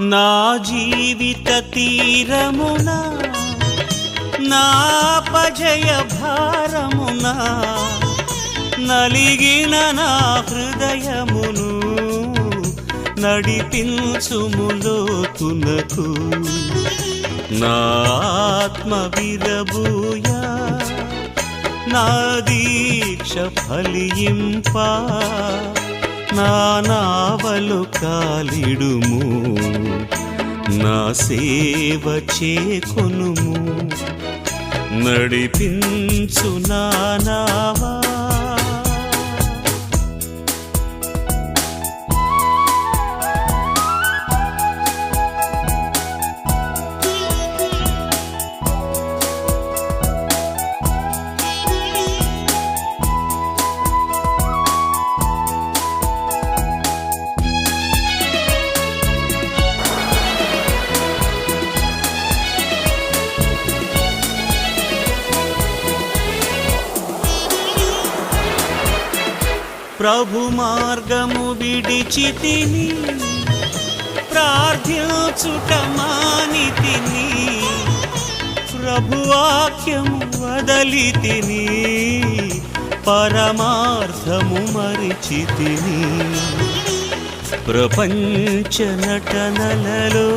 నా జీవిత తీరమున నా పజయ భారమున నలిగిన నా హృదయమును నడిపించుములోతునకు నా ఆత్మ విరబూయా నా దీక్ష ఫలింపా నా నావలు కాలిడుము. నా సేవ చేకొనుము. నడిపించు నానావా ప్రభు మార్గము విడిచి తిని ప్రార్థించుట తిని ప్రభువాక్యము వదలి తిని పరమార్థము మరిచి తిని. ప్రపంచ నటనలలో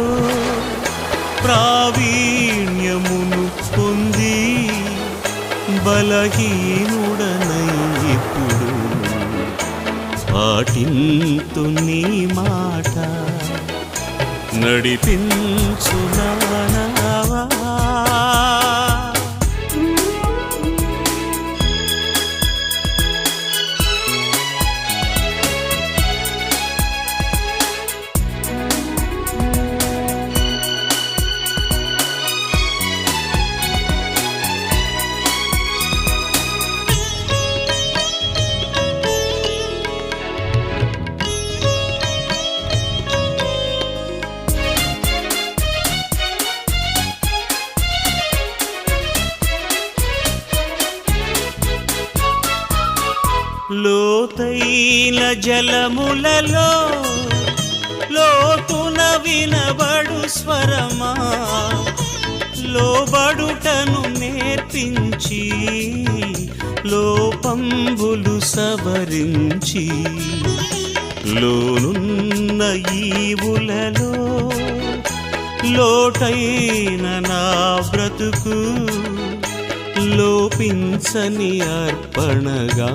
ప్రావీణ్యమును పొంది బలహీనుడనే పాటింతు నీ మాట నడిపించు లోతైన జలములలో లోతున వినబడు స్వరమా? లోబడుటను నేర్పించి లోపంబులు సవరించి లోనున్న ఈవులలో లోటైన నా బ్రతుకు లోపించని అర్పణగా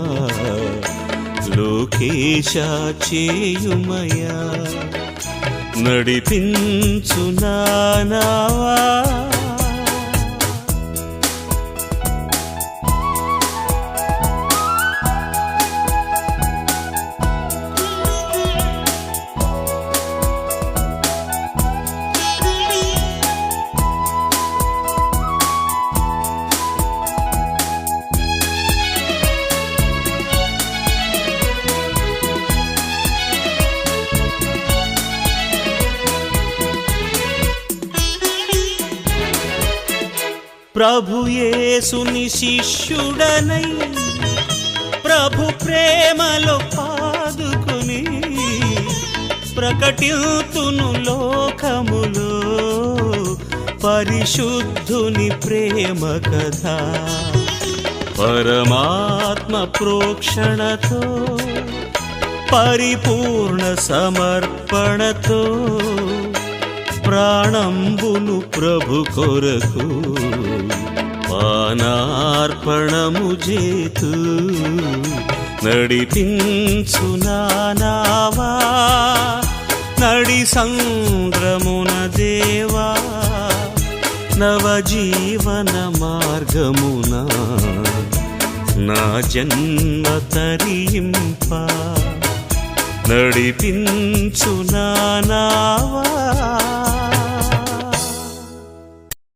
లోకేశ చేయుమయా? నడిపించు ప్రభుయేసుని శిష్యుడనై ప్రభు ప్రేమలో పాదుకుని ప్రకటితును లోకములో పరిశుద్ధుని ప్రేమ కథ. పరమాత్మ ప్రోక్షణతో పరిపూర్ణ సమర్పణతో ప్రాణంబును ప్రభు కొరకు పానార్పణము చేతు నడిపించునావా నడి సంద్రమున దేవా నవజీవన మార్గమున నా జన్మ తరింప. నడిపించునావా